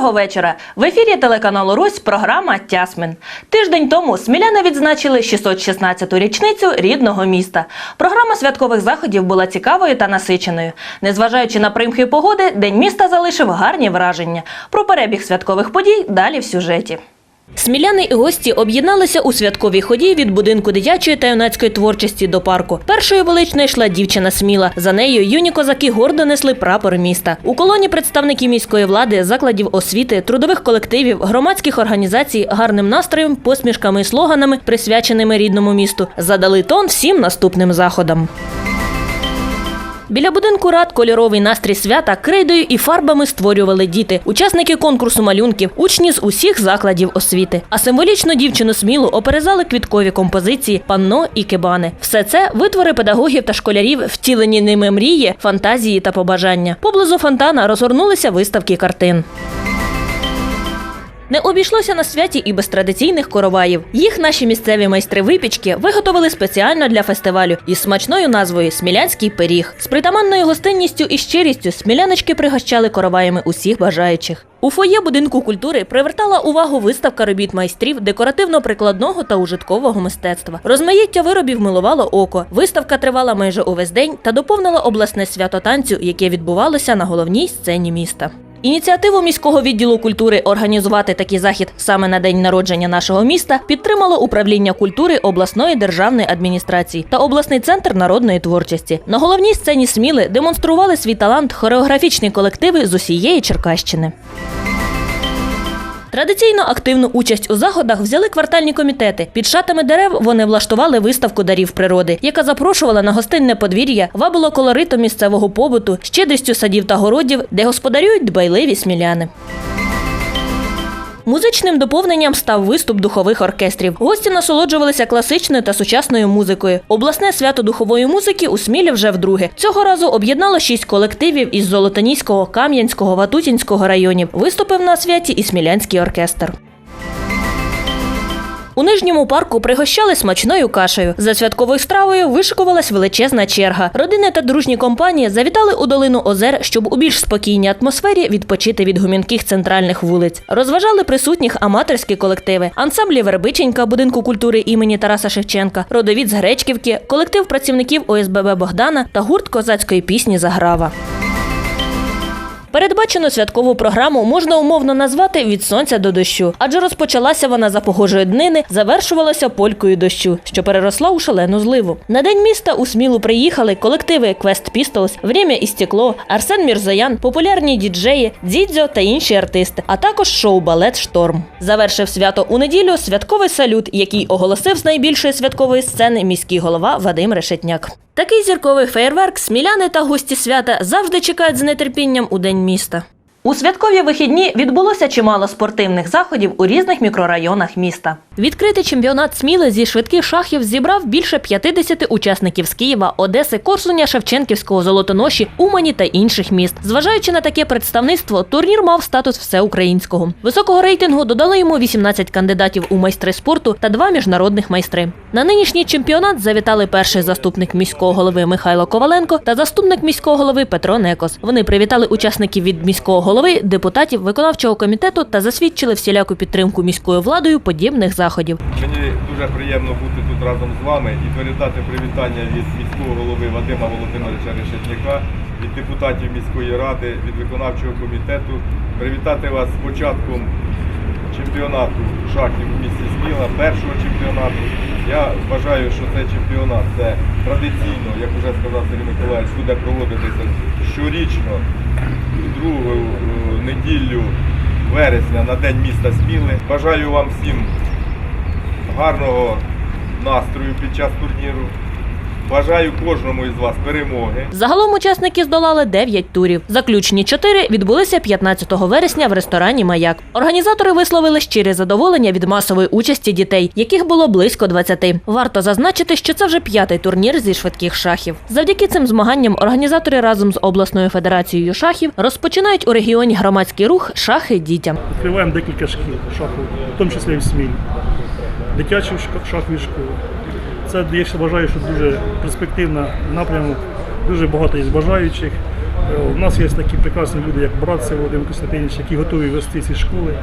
Доброго вечора! В ефірі телеканалу Русь програма Тясмин. Тиждень тому сміляни відзначили 616-ту річницю рідного міста. Програма святкових заходів була цікавою та насиченою. Незважаючи на примхи погоди, день міста залишив гарні враження. Про перебіг святкових подій далі в сюжеті. Сміляни і гості об'єдналися у святковій ході від будинку дитячої та юнацької творчості до парку. Першою велично йшла дівчина Сміла. За нею юні козаки гордо несли прапор міста. У колоні представники міської влади, закладів освіти, трудових колективів, громадських організацій гарним настроєм, посмішками і слоганами, присвяченими рідному місту, задали тон всім наступним заходам. Біля будинку рад кольоровий настрій свята крейдою і фарбами створювали діти, учасники конкурсу малюнків, учні з усіх закладів освіти. А символічно дівчину смілу оперезали квіткові композиції, панно і кебани. Все це витвори педагогів та школярів, втілені ними мрії, фантазії та побажання. Поблизу фонтана розгорнулися виставки картин. Не обійшлося на святі і без традиційних короваїв. Їх наші місцеві майстри випічки виготовили спеціально для фестивалю із смачною назвою Смілянський пиріг. З притаманною гостинністю і щирістю сміляночки пригощали короваями усіх бажаючих. У фоє будинку культури привертала увагу виставка робіт майстрів декоративно-прикладного та ужиткового мистецтва. Розмаїття виробів милувало око. Виставка тривала майже увесь день та доповнила обласне свято танцю, яке відбувалося на головній сцені міста. Ініціативу міського відділу культури організувати такий захід саме на день народження нашого міста підтримало управління культури обласної державної адміністрації та обласний центр народної творчості. На головній сцені Сміли демонстрували свій талант хореографічні колективи з усієї Черкащини. Традиційно активну участь у заходах взяли квартальні комітети. Під шатами дерев вони влаштували виставку дарів природи, яка запрошувала на гостинне подвір'я, вабило колоритом місцевого побуту, щедрістю садів та городів, де господарюють дбайливі сміляни. Музичним доповненням став виступ духових оркестрів. Гості насолоджувалися класичною та сучасною музикою. Обласне свято духової музики у Смілі вже вдруге. Цього разу об'єднало шість колективів із Золотоніського, Кам'янського, Ватутінського районів. Виступив на святі і Смілянський оркестр. У нижньому парку пригощали смачною кашею. За святковою стравою вишикувалась величезна черга. Родини та дружні компанії завітали у долину озер, щоб у більш спокійній атмосфері відпочити від гумінких центральних вулиць. Розважали присутніх аматорські колективи, ансамблі Вербиченька будинку культури імені Тараса Шевченка, родовід з Гречківки, колектив працівників ОСББ Богдана та гурт козацької пісні Заграва. Передбачену святкову програму можна умовно назвати від сонця до дощу, адже розпочалася вона за погожої днини, завершувалася полькою дощу, що переросла у шалену зливу. На день міста у Смілу приїхали колективи Quest Pistols, Время і стекло, Арсен Мірзоян, популярні діджеї, Дзідзьо та інші артисти, а також шоу-балет Шторм. Завершив свято у неділю святковий салют, який оголосив з найбільшої святкової сцени міський голова Вадим Решетняк. Такий зірковий феєрверк сміляни та гості свята завжди чекають з нетерпінням у день міста. У святкові вихідні відбулося чимало спортивних заходів у різних мікрорайонах міста. Відкритий чемпіонат Сміли зі швидких шахів зібрав більше 50 учасників з Києва, Одеси, Корсуня, Шевченківського, Золотоноші, Умані та інших міст. Зважаючи на таке представництво, турнір мав статус всеукраїнського. Високого рейтингу додали йому 18 кандидатів у майстри спорту та два міжнародних майстри. На нинішній чемпіонат завітали перший заступник міського голови Михайло Коваленко та заступник міського голови Петро Некос. Вони привітали учасників від міського голови, депутатів виконавчого комітету та засвідчили всіляку підтримку міською владою подібних заходів. Мені дуже приємно бути тут разом з вами і передати привітання від міського голови Вадима Володимировича Решетняка, від депутатів міської ради, від виконавчого комітету, привітати вас з початком чемпіонату шахів в місті Сміла, першого чемпіонату. Я вважаю, що цей чемпіонат це традиційно, як вже сказав Сергій Миколаївич, буде проводитися щорічно другу е, неділю вересня на День міста Сміли. Бажаю вам всім гарного настрою під час турніру. Бажаю кожному із вас перемоги. Загалом учасники здолали 9 турів. Заключні 4 відбулися 15 вересня в ресторані Маяк. Організатори висловили щире задоволення від масової участі дітей, яких було близько 20. Варто зазначити, що це вже п'ятий турнір зі швидких шахів. Завдяки цим змаганням організатори разом з обласною федерацією шахів розпочинають у регіоні громадський рух Шахи дітям. Відкриваємо декілька шкіл шаху, в тому числі і в Смілі. Дитячі шахові школи. Це я ще вважаю, що дуже перспективна напрямок, дуже багато є бажаючих. Е, У нас є такі прекрасні люди, як Братцев Володимир Костянтинович, які готові вести ці школи,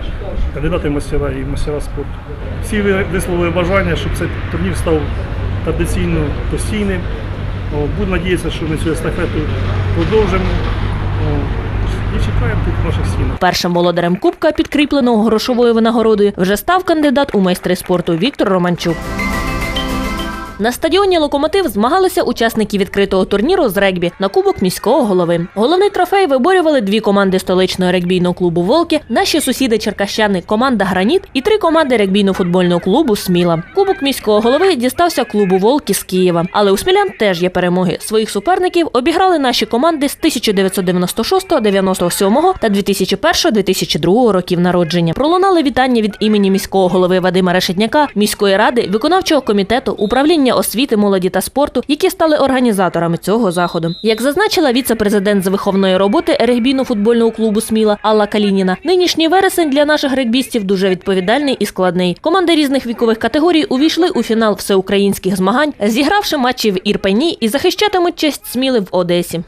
кандидати мастера і мастера спорту. Всі висловили бажання, щоб цей турнір став традиційно постійним. О, Буду надіятися, що ми цю естафету продовжимо. І чекаємо тут наших стінах. Першим володарем кубка, підкріпленого грошовою винагородою, вже став кандидат у майстри спорту Віктор Романчук. На стадіоні Локомотив змагалися учасники відкритого турніру з регбі на кубок міського голови. Головний трофей виборювали дві команди столичного регбійного клубу Волки, наші сусіди черкащани, команда Граніт і три команди регбійно-футбольного клубу Сміла. Кубок міського голови дістався клубу Волки з Києва. Але у Смілян теж є перемоги. Своїх суперників обіграли наші команди з 1996, 97 та 2001, 2002 років народження. Пролунали вітання від імені міського голови Вадима Решетняка, міської ради, виконавчого комітету, управління освіти, молоді та спорту, які стали організаторами цього заходу. Як зазначила віце-президент з виховної роботи регбійно-футбольного клубу Сміла Алла Калініна, нинішній вересень для наших регбістів дуже відповідальний і складний. Команди різних вікових категорій увійшли у фінал всеукраїнських змагань, зігравши матчі в Ірпені і захищатимуть честь Сміли в Одесі.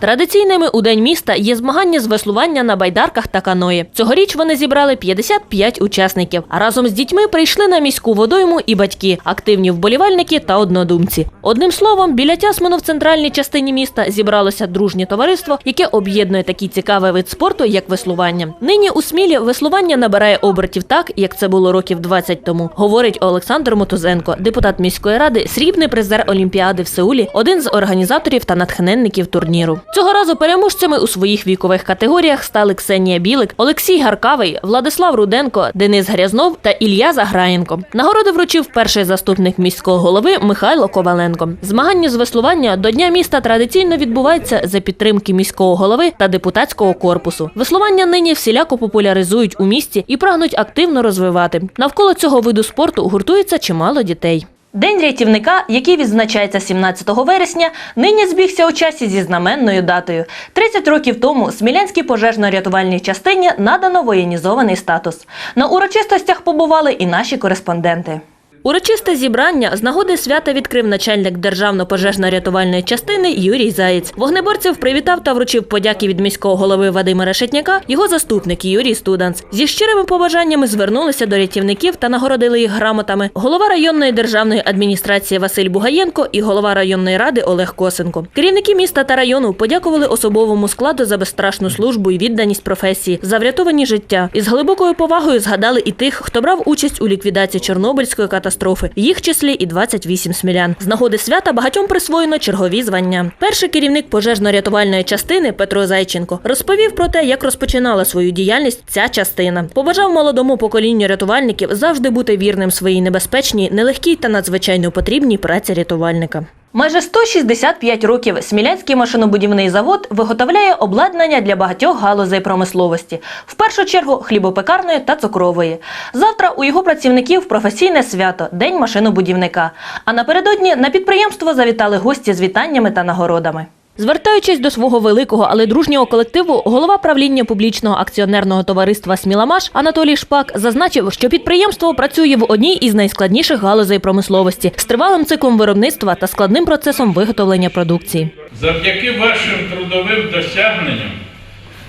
Традиційними у день міста є змагання з веслування на байдарках та каної. Цьогоріч вони зібрали 55 учасників. А разом з дітьми прийшли на міську водойму і батьки, активні вболівальники та однодумці. Одним словом, біля Тясмину в центральній частині міста зібралося дружнє товариство, яке об'єднує такий цікавий вид спорту, як веслування. Нині у Смілі веслування набирає обертів так, як це було років 20 тому, говорить Олександр Мотузенко, депутат міської ради, срібний призер Олімпіади в Сеулі, один з організаторів та натхненників турніру. Цього разу переможцями у своїх вікових категоріях стали Ксенія Білик, Олексій Гаркавий, Владислав Руденко, Денис Грязнов та Ілля Заграєнко. Нагороди вручив перший заступник міського голови Михайло Коваленко. Змагання з веслування до Дня міста традиційно відбувається за підтримки міського голови та депутатського корпусу. Веслування нині всіляко популяризують у місті і прагнуть активно розвивати. Навколо цього виду спорту гуртується чимало дітей. День рятівника, який відзначається 17 вересня, нині збігся у часі зі знаменною датою. 30 років тому Смілянській пожежно-рятувальній частині надано воєнізований статус. На урочистостях побували і наші кореспонденти. Урочисте зібрання з нагоди свята відкрив начальник державно-пожежно-рятувальної частини Юрій Заєць. Вогнеборців привітав та вручив подяки від міського голови Вадима Решетняка, його заступник Юрій Студанц. Зі щирими побажаннями звернулися до рятівників та нагородили їх грамотами. Голова районної державної адміністрації Василь Бугаєнко і голова районної ради Олег Косенко. Керівники міста та району подякували особовому складу за безстрашну службу і відданість професії, за врятовані життя. І з глибокою повагою згадали і тих, хто брав участь у ліквідації Чорнобильської катастрофи, їх числі і 28 смілян. З нагоди свята багатьом присвоєно чергові звання. Перший керівник пожежно-рятувальної частини Петро Зайченко розповів про те, як розпочинала свою діяльність ця частина. Побажав молодому поколінню рятувальників завжди бути вірним своїй небезпечній, нелегкій та надзвичайно потрібній праці рятувальника. Майже 165 років Смілянський машинобудівний завод виготовляє обладнання для багатьох галузей промисловості, в першу чергу хлібопекарної та цукрової. Завтра у його працівників професійне свято День машинобудівника. А напередодні на підприємство завітали гості з вітаннями та нагородами. Звертаючись до свого великого, але дружнього колективу, голова правління публічного акціонерного товариства Сміламаш Анатолій Шпак зазначив, що підприємство працює в одній із найскладніших галузей промисловості з тривалим циклом виробництва та складним процесом виготовлення продукції. Завдяки вашим трудовим досягненням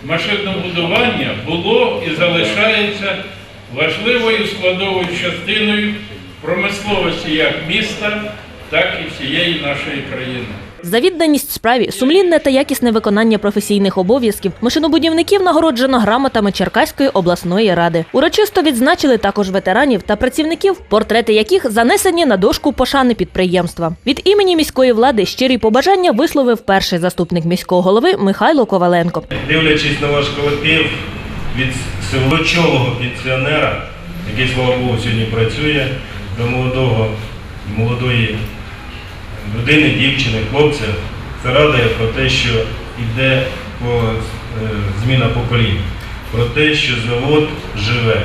машинобудування було і залишається важливою складовою частиною промисловості як міста, так і всієї нашої країни. За відданість справі, сумлінне та якісне виконання професійних обов'язків машинобудівників нагороджено грамотами Черкаської обласної ради. Урочисто відзначили також ветеранів та працівників, портрети яких занесені на дошку пошани підприємства. Від імені міської влади щирі побажання висловив перший заступник міського голови Михайло Коваленко. Дивлячись на ваш колектив від силочолого пенсіонера, який, слава Богу, сьогодні працює, до молодого, молодої людини, дівчини, хлопця, це радує про те, що йде по, е, зміна поколінь, про те, що завод живе.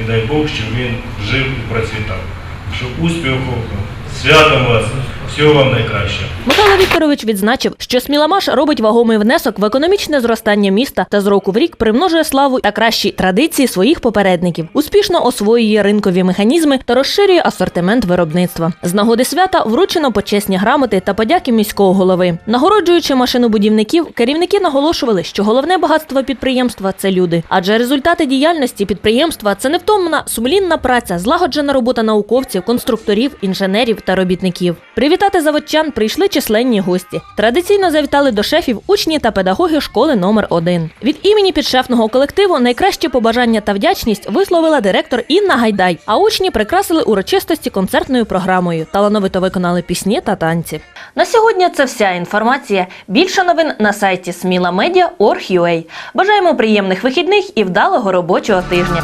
І дай Бог, щоб він жив і процвітав. Що успіху, святом вас, Всього вам найкращого. Михайло Вікторович відзначив, що Сміламаш робить вагомий внесок в економічне зростання міста та з року в рік примножує славу та кращі традиції своїх попередників, успішно освоює ринкові механізми та розширює асортимент виробництва. З нагоди свята вручено почесні грамоти та подяки міського голови. Нагороджуючи машинобудівників, керівники наголошували, що головне багатство підприємства це люди, адже результати діяльності підприємства це невтомна сумлінна праця, злагоджена робота науковців, конструкторів, інженерів та робітників. Привітати заводчан прийшли численні гості. Традиційно завітали до шефів учні та педагоги школи номер 1 Від імені підшефного колективу найкращі побажання та вдячність висловила директор Інна Гайдай. А учні прикрасили урочистості концертною програмою, талановито виконали пісні та танці. На сьогодні це вся інформація. Більше новин на сайті smilamedia.org.ua. Бажаємо приємних вихідних і вдалого робочого тижня.